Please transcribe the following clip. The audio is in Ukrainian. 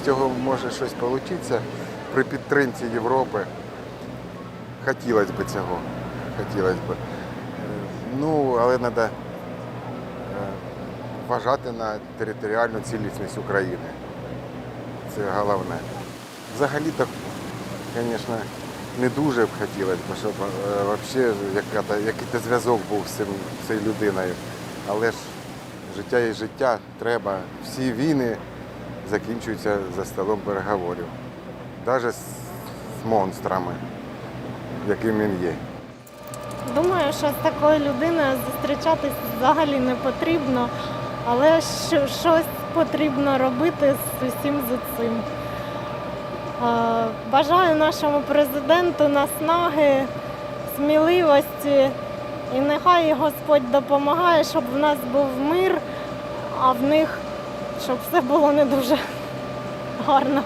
З цього може щось вийти при підтримці Європи. Хотілося б цього. Хотілося б. Ну, але треба вважати на територіальну цілісність України. Це головне. Взагалі-то, звісно, не дуже б хотілося щоб е, взагалі якийсь зв'язок був з цією людиною. Але ж життя є життя, треба. Всі війни закінчуються за столом переговорів. Навіть з, монстрами, яким він є. Думаю, що з такою людиною зустрічатись взагалі не потрібно, але щось потрібно робити з усім з цим. Бажаю нашому президенту наснаги, сміливості і нехай Господь допомагає, щоб в нас був мир, а в них щоб все було не дуже гарно.